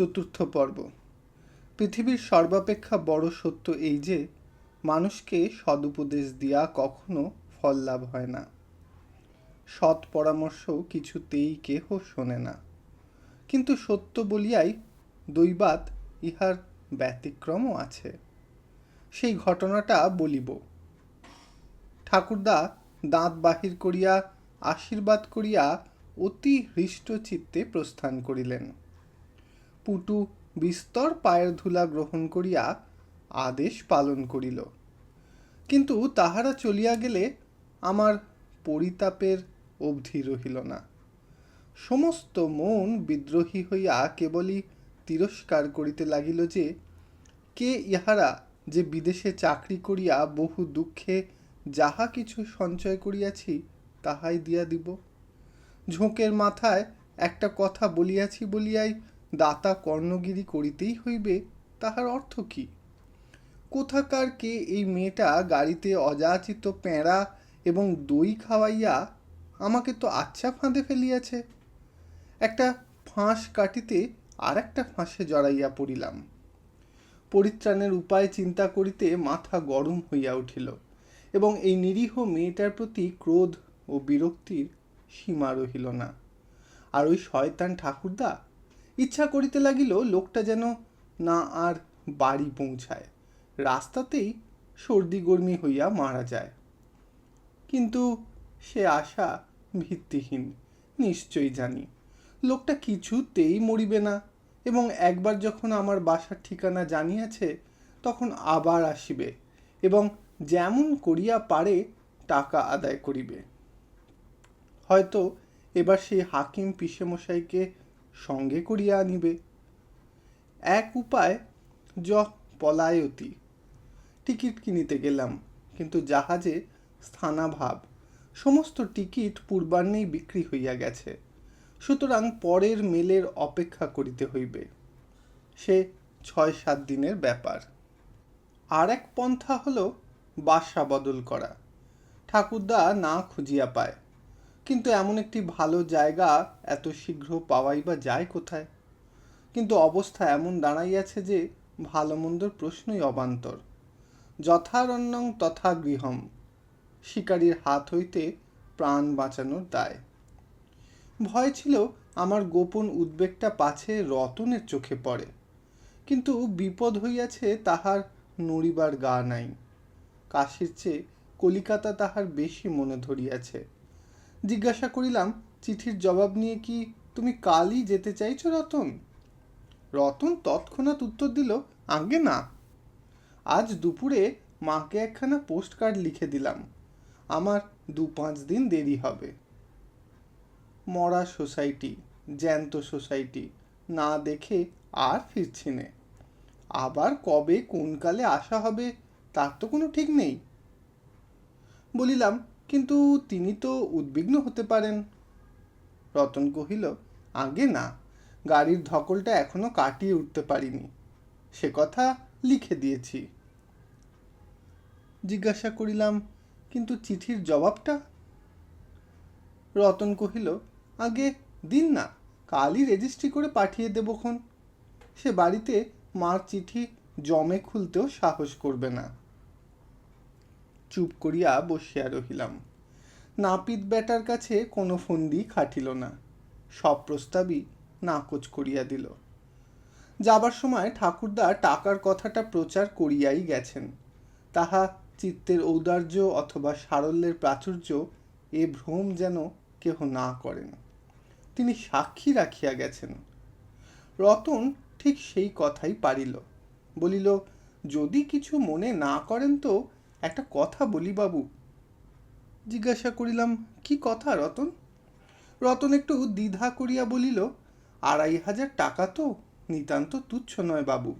চতুর্থ পর্ব। পৃথিবীর সর্বাপেক্ষা বড় সত্য এই যে, মানুষকে সদুপদেশ দিয়া কখনো ফল লাভ হয় না। সৎ পরামর্শ কিছুতেই কেহ শোনে না। কিন্তু সত্য বলিয়াই দৈবাত ইহার ব্যতিক্রমও আছে। সেই ঘটনাটা বলিব। ঠাকুরদা দাঁত বাহির করিয়া, আশীর্বাদ করিয়া অতি হৃষ্ট চিত্তে প্রস্থান করিলেন। পুটু বিস্তর পায়ের ধুলা গ্রহণ করিয়া আদেশ পালন করিল। কিন্তু তাহারা চলিয়া গেলে আমার পরিতাপের অবধি রহিল না। সমস্ত মন বিদ্রোহী হইয়া কেবলই তিরস্কার করিতে লাগিল যে, কে ইহারা যে বিদেশে চাকরি করিয়া বহু দুঃখে যাহা কিছু সঞ্চয় করিয়াছি, তাহাই দিয়া দিব। ঝোঁকের মাথায় একটা কথা বলিয়াছি বলিয়াই দাতা কর্ণগিরি করিতেই হইবে, তাহার অর্থ কি? কোথাকার কে এই মেয়েটা গাড়িতে অযাচিত পেঁড়া এবং দই খাওয়াইয়া আমাকে তো আচ্ছা ফাঁদে ফেলিয়াছে? একটা ফাঁস কাটিতে আর একটা ফাঁসে জড়াইয়া পড়িলাম। পরিত্রাণের উপায় চিন্তা করিতে মাথা গরম হইয়া উঠিল এবং এই নিরীহ মেয়েটার প্রতি ক্রোধ ও বিরক্তির সীমা রহিল না। আর ওই শয়তান ঠাকুরদা ইচ্ছা করিতে লাগিল লোকটা যেন না আর বাড়ি পৌঁছায়। রাস্তাতেই সর্দি গর্মি হইয়া মারা যায়। কিন্তু সে আশা ভিত্তিহীন, নিশ্চয়ই জানি। লোকটা কিছুতেই মরিবে না এবং একবার যখন আমার বাসার ঠিকানা জানিয়াছে, তখন আবার আসিবে এবং যেমন করিয়া পারে টাকা আদায় করিবে। হয়তো এবার সেই হাকিম পিসেমশাইকে সঙ্গে করিয়া আনিবে। এক উপায় য পলায়তি, টিকিট কিনিতে গেলাম, কিন্তু জাহাজে স্থানাভাব, সমস্ত টিকিট পূর্বাহ্নেই বিক্রি হইয়া গেছে। সুতরাং পরের মেলের অপেক্ষা করিতে হইবে। সে ছয় সাত দিনের ব্যাপার। আর এক পন্থা হল বাসা বদল করা। ঠাকুরদা না খুঁজিয়া পায়। কিন্তু এমন একটি ভালো জায়গা এত শীঘ্র পাওয়াই বা যায় কোথায়? কিন্তু অবস্থা এমন দাঁড়াইয়াছে যে ভালো মন্দর প্রশ্নই অবান্তর। যথারণ্যং তথা গৃহম, শিকারীর হাত হইতে প্রাণ বাঁচানোর দায়। ভয় ছিল আমার গোপন উদ্বেগটা পাছে রতনের চোখে পড়ে, কিন্তু বিপদ হইয়াছে তাহার নড়িবার গা নাই। কাশির চেয়ে কলিকাতা তাহার বেশি মনে ধরিয়াছে। জিজ্ঞাসা করিলাম, চিঠির জবাব নিয়ে কি তুমি কালই যেতে চাইছো রতন? রতন তৎক্ষণাৎ উত্তর দিল, আগে না। আজ দুপুরে মাকে একখানা পোস্ট কার্ড লিখে দিলাম। আমার দু পাঁচ দিন দেরি হবে। মরা সোসাইটি জ্যান্ত সোসাইটি না দেখে আর ফিরছি নে। আবার কবে কোন কালে আসা হবে, তার তো কোনো ঠিক নেই। বলিলাম কিন্তু তিনি তো উদ্বিগ্ন হতে পারেন। রতন কহিল, আগে না, গাড়ির ধকলটা এখনও কাটিয়ে উঠতে পারিনি। সে কথা লিখে দিয়েছি। জিজ্ঞাসা করিলাম, কিন্তু চিঠির জবাবটা? রতন কহিল, আগে দিন না, কালই রেজিস্ট্রি করে পাঠিয়ে দেবক্ষণ সে বাড়িতে মার চিঠি জমে খুলতেও সাহস করবে না। চুপ করিয়া বসিয়া রহিলাম। নাপিত বেটার কাছে কোনো ফন্দি খাটিল না। সব প্রস্তাবই নাকচ করিয়া দিল। যাবার সময় ঠাকুরদা টাকার কথাটা প্রচার করিয়াই গেছেন। তাহা চিত্তের ঔদার্য অথবা সারল্যের প্রাচুর্য এ ভ্রম যেন কেহ না করেন। তিনি সাক্ষী রাখিয়া গেছেন। রতন ঠিক সেই কথাই পারিল। বলিল, যদি কিছু মনে না করেন তো একটা কথা বলি বাবু। জিজ্ঞাসা করিলাম, কি কথা রতন? রতন একটু দ্বিধা করিয়া বলিল, আড়াই হাজার টাকা তো, নিতান্ত তুচ্ছ নয় বাবু।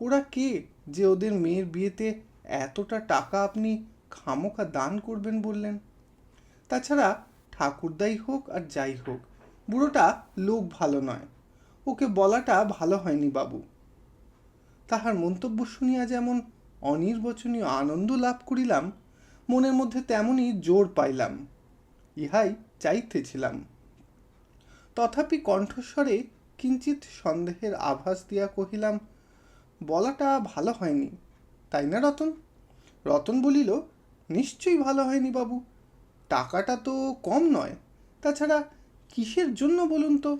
ওরা কে যে ওদের মেয়ের বিয়েতে এতটা টাকা আপনি খামোকা দান করবেন বললেন? তাছাড়া ঠাকুরদাই হোক আর যাই হোক, বুড়োটা লোক ভালো নয়। ওকে বলাটা ভালো হয়নি বাবু। তাহার মন্তব্য শুনিয়া যেমন অনির্বচনীয় আনন্দ লাভ করিলাম, মনের মধ্যে তেমনই জোর পাইলাম, ইহাই চাইতেছিলাম তথাপি কণ্ঠস্বরে কিঞ্চিত সন্দেহের আভাস দিয়া কহিলাম, বলাটা ভালো হয়নি, তাই না রতন? রতন বলিল, নিশ্চয়ই ভালো হয়নি বাবু, টাকাটা তো কম নয়, তাছাড়া কিসের জন্য বলুন তো?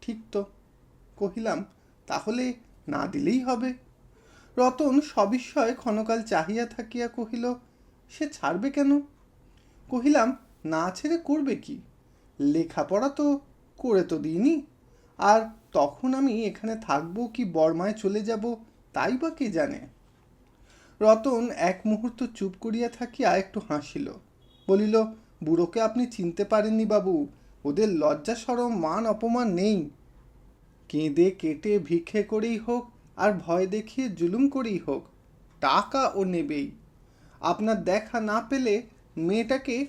ঠিক তো, কহিলাম, তাহলে না দিলেই হবে। রতন সবিস্ময়ে ক্ষণকাল চাহিয়া থাকিয়া কহিল, সে ছাড়বে কেন? কহিলাম, না ছেড়ে করবে কি? লেখাপড়া তো করে তো দিইনি। আর তখন আমি এখানে থাকব কি বর্মায় চলে যাব, তাই বা কে জানে? রতন এক মুহূর্ত চুপ করিয়া থাকিয়া একটু হাসিল। বলিল, বুড়োকে আপনি চিনতে পারেননি বাবু, ওদের লজ্জা সরম মান অপমান নেই। কেঁদে কেটে ভিক্ষে করেই হোক আর ভয় দেখিয়ে জুলুম করেই হোক, টাকা ও নেবেই। আপনার দেখা না পেলে মেয়েটাকে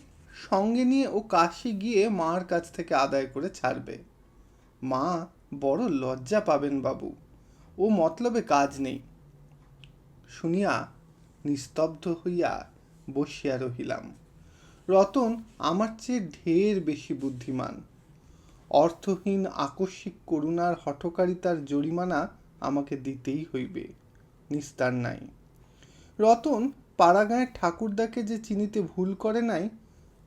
সঙ্গে নিয়ে ও কাশি গিয়ে মার কাছ থেকে আদায় করে ছাড়বে। মা, বড় লজ্জা পাবেন বাবু। ও মতলবে কাজ নেই। শুনিয়া নিস্তব্ধ হইয়া বসিয়া রহিলাম। রতন আমার চেয়ে ঢের বেশি বুদ্ধিমান। অর্থহীন আকস্মিক করুণার হঠকারিতার জরিমানা আমাকে দিতেই হইবে, নিস্তার নাই। রতন পাড়াগাঁয়ের ঠাকুরদাকে যে চিনিতে ভুল করে নাই,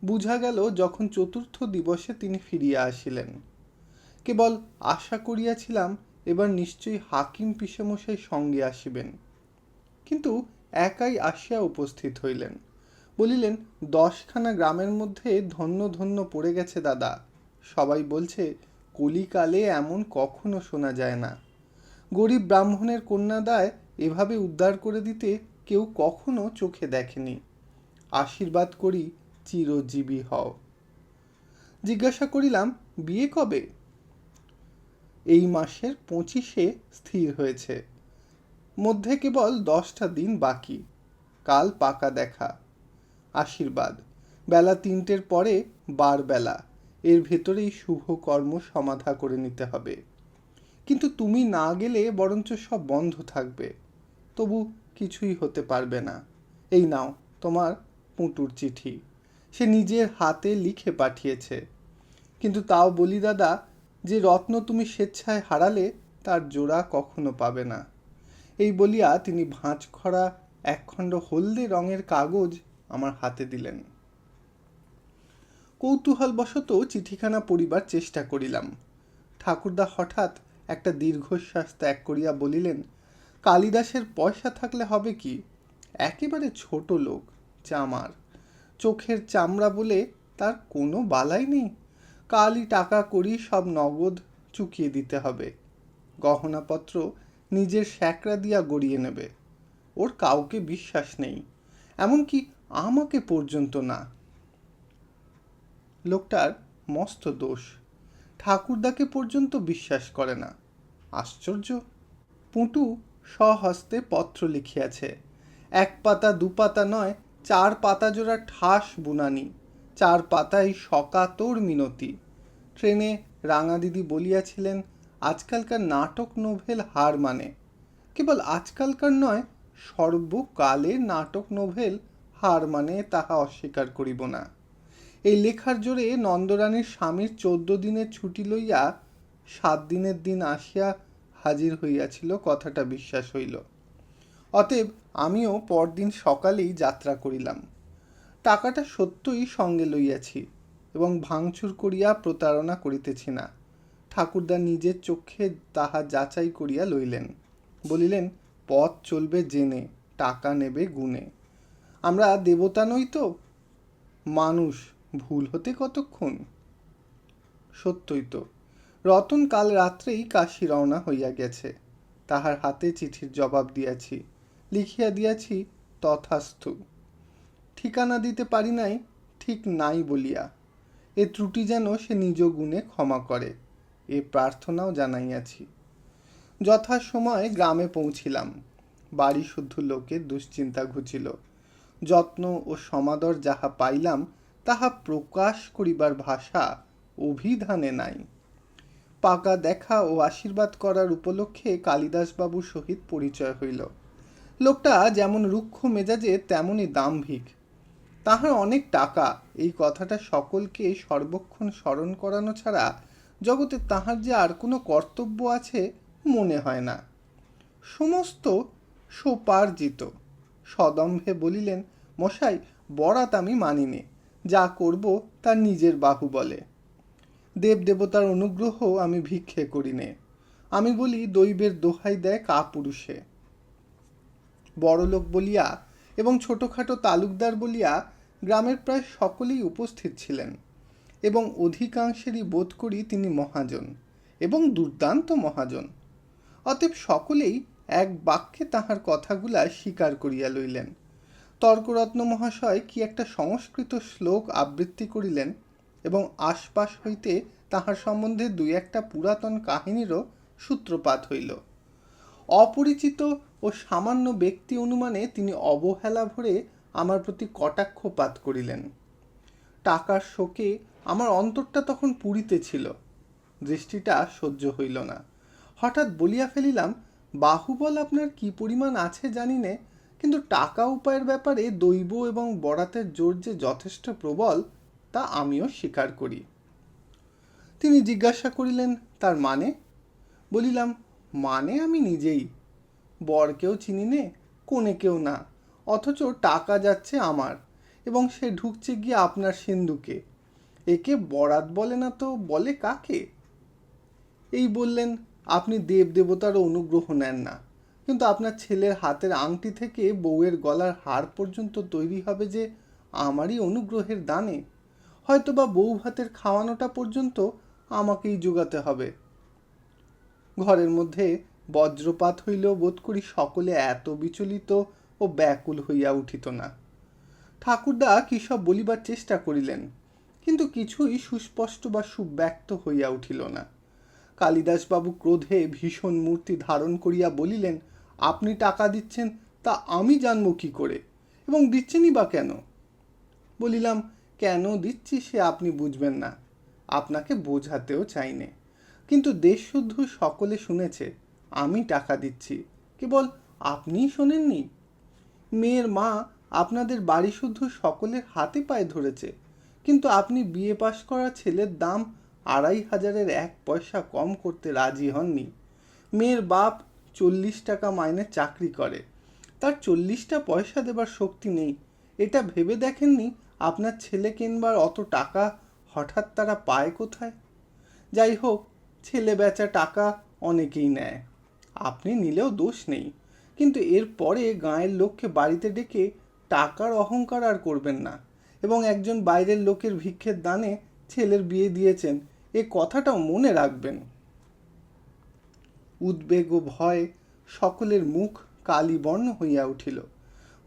বুঝা গেল যখন চতুর্থ দিবসে তিনি ফিরিয়া আসিলেন। কেবল আশা করিয়াছিলাম এবার নিশ্চয়ই হাকিম পিসেমশাই সঙ্গে আসিবেন। কিন্তু একাই আসিয়া উপস্থিত হইলেন। বলিলেন, দশখানা গ্রামের মধ্যে ধন্য ধন্য পড়ে গেছে দাদা। সবাই বলছে, কলিকালে এমন কখনো শোনা যায় না। গরিব ব্রাহ্মণের কন্যাদায় এভাবে উদ্ধার করে দিতে কেউ কখনো চোখে দেখেনি। আশীর্বাদ করি, চিরজীবী হও। জিজ্ঞাসা করিলাম, বিয়ে কবে? এই মাসের পঁচিশে স্থির হয়েছে। মধ্যে কেবল দশটা দিন বাকি। কাল পাকা দেখা। আশীর্বাদ। বেলা তিনটের পরে বার বেলা এর ভেতরেই শুভ কর্ম সমাধা করে নিতে হবে। কিন্তু তুমি না গেলে বরঞ্চ সব বন্ধ থাকবে। তবু কিছুই হতে পারবে না। এই নাও তোমার পুঁটুর চিঠি। সে নিজের হাতে লিখে পাঠিয়েছে। কিন্তু তাও বলি, দাদা, যে রত্ন তুমি স্বেচ্ছায় হারালে, তার জোড়া কখনো পাবে না। এই বলিয়া তিনি ভাঁজ খরা একখণ্ড হলদে রঙের কাগজ আমার হাতে দিলেন। কৌতূহলবশত চিঠিখানা পড়িবার চেষ্টা করিলাম। ঠাকুরদা হঠাৎ একটা দীর্ঘশ্বাস ত্যাগ করিয়া বলিলেন, কালিদাসের পয়সা থাকলে হবে কি? একেবারে ছোট লোক, চামার। চোখের চামড়া বলে তার কোনো বালাই নেই। কালই টাকা করি, সব নগদ চুকিয়ে দিতে হবে। গহনাপত্র নিজের স্যাকরা দিয়া গড়িয়ে নেবে। ওর কাউকে বিশ্বাস নেই, এমনকি আমাকে পর্যন্ত না। লোকটার মস্ত দোষ। ঠাকুরদাকে পর্যন্ত বিশ্বাস করে না। আশ্চর্য। পুঁটু স্বহস্তে পত্র লিখিয়াছে, এক পাতা দু পাতা নয়, চার পাতা জোড়া ঠাস বুনানি, চার পাতায় সকাতর মিনতি। ট্রেনে রাঙা দিদি বলিয়াছিলেন, আজকালকার নাটক নোভেল হার মানে। কেবল আজকালকার নয়, সর্বকালের নাটক নোভেল হার মানে তাহা অস্বীকার করিব না। এই লেখার জোরে নন্দরানীর স্বামীর চোদ্দ দিনের ছুটি লইয়া সাত দিনের দিন আসিয়া হাজির হইয়াছিল, কথাটা বিশ্বাস হইল। অতএব আমিও পরদিন সকালেই যাত্রা করিলাম। টাকাটা সত্যই সঙ্গে লইয়াছি এবং ভাঙচুর করিয়া প্রতারণা করিতেছি না। ঠাকুরদা নিজের চক্ষে তাহা যাচাই করিয়া লইলেন। বলিলেন, পথ চলবে জেনে, টাকা নেবে গুণে। আমরা দেবতা নই তো, মানুষ ভুল হতে কতক্ষণ? সত্যই তো, রতন কাল রাত্রেই কাশি রওনা হইয়া গেছে। তাহার হাতে চিঠির জবাব দিয়াছি, লিখিয়া দিয়াছি, তথাস্থু। ঠিকানা দিতে পারি নাই, ঠিক নাই বলিয়া। এ ত্রুটি যেন সে নিজ গুণে ক্ষমা করে, এ প্রার্থনাও জানাইয়াছি। যথাসময়ে গ্রামে পৌঁছিলাম। বাড়ি শুদ্ধ লোকের দুশ্চিন্তা ঘুচিল। যত্ন ও সমাদর যাহা পাইলাম তাহা প্রকাশ করিবার ভাষা অভিধানে নাই। পাকা দেখা ও আশীর্বাদ করার উপলক্ষে কালিদাসবাবুর সহিত পরিচয় হইল। লোকটা যেমন রুক্ষ মেজাজে তেমনই দাম্ভিক। তাহার অনেক টাকা, এই কথাটা সকলকে সর্বক্ষণ স্মরণ করানো ছাড়া জগতে তাহার যে আর কোনো কর্তব্য আছে, মনে হয় না। সমস্ত সোপার্জিত। সদম্ভে বলিলেন, মশাই, বরাত আমি মানিনে। যা করব তার নিজের বাহু বলে। দেব দেবতার অনুগ্রহ আমি ভিক্ষে করি নে। আমি বলি, দৈবের দোহাই দেয় কা পুরুষে। বড়লোক বলিয়া এবং ছোটোখাটো তালুকদার বলিয়া গ্রামের প্রায় সকলেই উপস্থিত ছিলেন এবং অধিকাংশেরই বোধ করি তিনি মহাজন এবং দুর্দান্ত মহাজন। অতএব সকলেই এক বাক্যে তাহার কথাগুলা স্বীকার করিয়া লইলেন। তর্করত্ন মহাশয় কি একটা সংস্কৃত শ্লোক আবৃত্তি করিলেন এবং আশপাশ হইতে তাহার সম্বন্ধে দুই একটা পুরাতন কাহিনীরও সূত্রপাত হইল। অপরিচিত ও সামান্য ব্যক্তি অনুমানে তিনি অবহেলা ভরে আমার প্রতি কটাক্ষপাত করিলেন। টাকার শোকে আমার অন্তরটা তখন পুরিতে ছিল দৃষ্টিটা সহ্য হইল না। হঠাৎ বলিয়া ফেলিলাম, বাহুবল আপনার কি পরিমাণ আছে জানি নে কিন্তু টাকা উপায়ের ব্যাপারে দৈব এবং বরাতের জোর যে যথেষ্ট প্রবল, তা আমিও স্বীকার করি। তিনি জিজ্ঞাসা করিলেন, তার মানে? বলিলাম মানে আমি নিজেই। বরকেও চিনি নে কোনে কেউ না, অথচ টাকা যাচ্ছে আমার, এবং সে ঢুকছে গিয়ে আপনার সিন্ধুকে। একে বরাত বলে না তো, বলে কাকে? এই বললেন, আপনি দেব দেবতারও অনুগ্রহ নেন না। কিন্তু আপনার ছেলের হাতের আংটি থেকে বউয়ের গলার হার পর্যন্ত তৈরি হবে যে আমারই অনুগ্রহের দানে। হয়তো বা বউ ভাতের খাওয়ানোটা পর্যন্ত আমাকেই যোগাতে হবে। ঘরের মধ্যে বজ্রপাত হইলেও বোধ করি সকলে এত বিচলিত ও ব্যাকুল হইয়া উঠিত না। ঠাকুরদা কী সব বলিবার চেষ্টা করিলেন, কিন্তু কিছুই সুস্পষ্ট বা সুব্যক্ত হইয়া উঠিল না। কালিদাসবাবু ক্রোধে ভীষণ মূর্তি ধারণ করিয়া বলিলেন আপনি টাকা দিচ্ছেন, তা আমি জানব কি করে? এবং দিচ্ছেনই বা কেন? বলিলাম, কেন দিচ্ছি সে আপনি বুঝবেন না। আপনাকে বোঝাতেও চাইনে। কিন্তু দেশ শুদ্ধ সকলে শুনেছে, আমি টাকা দিচ্ছি। কেবল আপনিই শোনেননি? মেয়ের মা আপনাদের বাড়ি শুদ্ধ সকলের হাতে পায়ে ধরেছে। কিন্তু আপনি বিয়ে পাশ করা ছেলের দাম আড়াই হাজারের এক পয়সা কম করতে রাজি হননি। মেয়ের বাপ চল্লিশ টাকা মাইনে চাকরি করে। তার চল্লিশটা পয়সা দেবার শক্তি নেই। এটা ভেবে দেখেননি আপনার ছেলে কিনবার অত টাকা হঠাৎ তারা পায় কোথায়? যাই হোক, ছেলে বেচা টাকা অনেকেই নেয়। আপনি নিলেও দোষ নেই। কিন্তু এরপরে গাঁয়ের লোককে বাড়িতে ডেকে টাকার অহংকার আর করবেন না। এবং একজন বাইরের লোকের ভিক্ষের দানে ছেলের বিয়ে দিয়েছেন, এ কথাটাও মনে রাখবেন। উদ্বেগ ও ভয়ে সকলের মুখ কালীবর্ণ হইয়া উঠিল।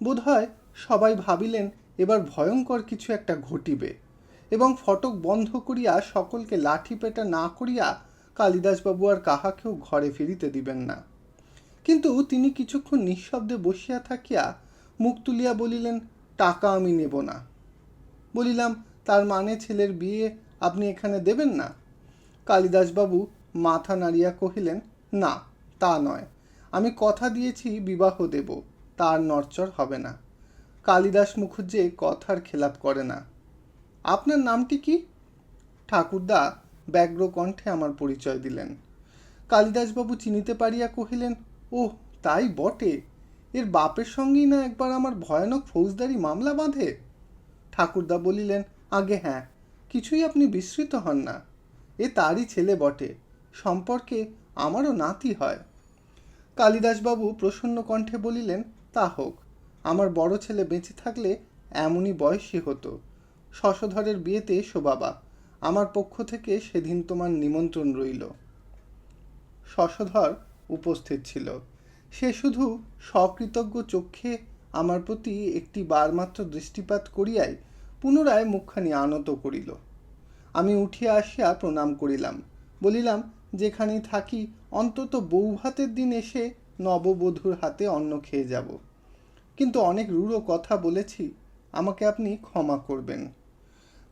বোধহয় সবাই ভাবিলেন, এবার ভয়ঙ্কর কিছু একটা ঘটিবে এবং ফটক বন্ধ করিয়া সকলকে লাঠি পেটা না করিয়া কালিদাসবাবু আর কাহাকেও ঘরে ফিরিতে দিবেন না। কিন্তু তিনি কিছুক্ষণ নিঃশব্দে বসিয়া থাকিয়া মুখ তুলিয়া বলিলেন, টাকা আমি নেব না। বলিলাম, তার মানে ছেলের বিয়ে আপনি এখানে দেবেন না? কালিদাসবাবু মাথা নাড়িয়া কহিলেন না, তা নয়। আমি কথা দিয়েছি, বিবাহ দেব। তার নরচর হবে না। কালিদাস মুখুজ্জে কথার খেলাপ করে না। আপনার নামটি কি? ঠাকুরদা ব্যগ্র কণ্ঠে আমার পরিচয় দিলেন। কালিদাসবাবু চিনিতে পারিয়া কহিলেন ও তাই বটে। এর বাপের সঙ্গেই না একবার আমার ভয়ানক ফৌজদারি মামলা বাঁধে? ঠাকুরদা বলিলেন, আগে হ্যাঁ কিছুই আপনি বিস্মৃত হন না। এ তারই ছেলে বটে। সম্পর্কে আমারও নাতি হয়। কালিদাসবাবু প্রসন্ন কণ্ঠে বলিলেন, তা হোক, আমার বড় ছেলে বেঁচে থাকলে এমনই বয়সী হতো। শশধরের বিয়েতে এসো বাবা, আমার পক্ষ থেকে সেদিন তোমার নিমন্ত্রণ রইল শশধর উপস্থিত ছিল। সে শুধু সকৃতজ্ঞ চক্ষে আমার প্রতি একটি বারমাত্র দৃষ্টিপাত করিয়াই পুনরায় মুখখানি আনত করিল। আমি উঠিয়া আসিয়া প্রণাম করিলাম, বলিলাম যেখানেই থাকি, অন্তত বউ ভাতের দিন এসে নববধূর হাতে অন্ন খেয়ে যাব। কিন্তু অনেক রূঢ় কথা বলেছি, আমাকে আপনি ক্ষমা করবেন।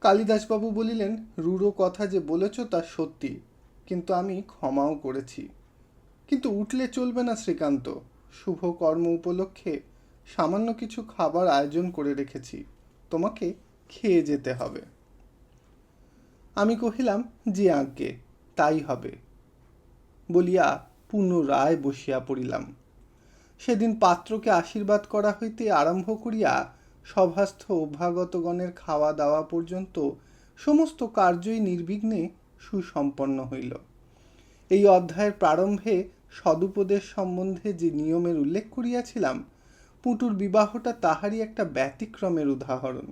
কালিদাসবাবু বলিলেন, রূঢ় কথা যে বলেছ তা সত্যি, কিন্তু আমি ক্ষমাও করেছি। কিন্তু উঠলে চলবে না শ্রীকান্ত, শুভ কর্ম উপলক্ষে সামান্য কিছু খাবার আয়োজন করে রেখেছি, তোমাকে খেয়ে যেতে হবে। আমি কহিলাম জি আজ্ঞে, তাই হবে। বলিয়া পুনরায় বসিয়া পড়িলাম। সেদিন পাত্রকে আশীর্বাদ করা হইতে আরম্ভ করিয়া সভাস্থ অভ্যাগতগণের খাওয়া দাওয়া পর্যন্ত সমস্ত কার্যই নির্বিঘ্নে সুসম্পন্ন হইল। এই অধ্যায়ের প্রারম্ভে সদুপদেশ সম্বন্ধে যে নিয়মের উল্লেখ করিয়াছিলাম, পুটুর বিবাহটা তাহারই একটা ব্যতিক্রমের উদাহরণ।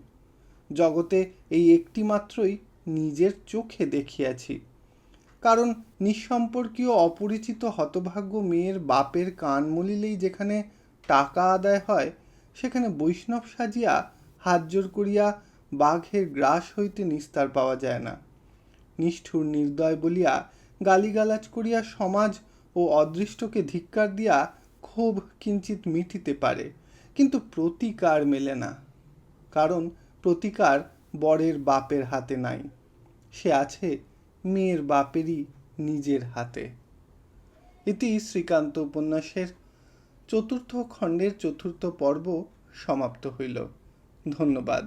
জগতে এই একটি মাত্রই নিজের চোখে দেখিয়াছি। কারণ নিঃসম্পর্কীয় অপরিচিত হতভাগ্য মেয়ের বাপের কান মলিলেই যেখানে টাকা আদায় হয়, সেখানে বৈষ্ণব সাজিয়া হাত জোর করিয়া বাঘের গ্রাস হইতে নিস্তার পাওয়া যায় না। নিষ্ঠুর নির্দয় বলিয়া গালিগালাজ করিয়া সমাজ ও অদৃষ্টকে ধিক্কার দিয়া ক্ষোভ কিঞ্চিত মিটিতে পারে, কিন্তু প্রতিকার মেলে না, কারণ প্রতিকার বরের বাপের হাতে নাই। সে আছে মেয়ের বাপেরই নিজের হাতে। এটি শ্রীকান্ত উপন্যাসের চতুর্থ খণ্ডের চতুর্থ পর্ব সমাপ্ত হইল। ধন্যবাদ।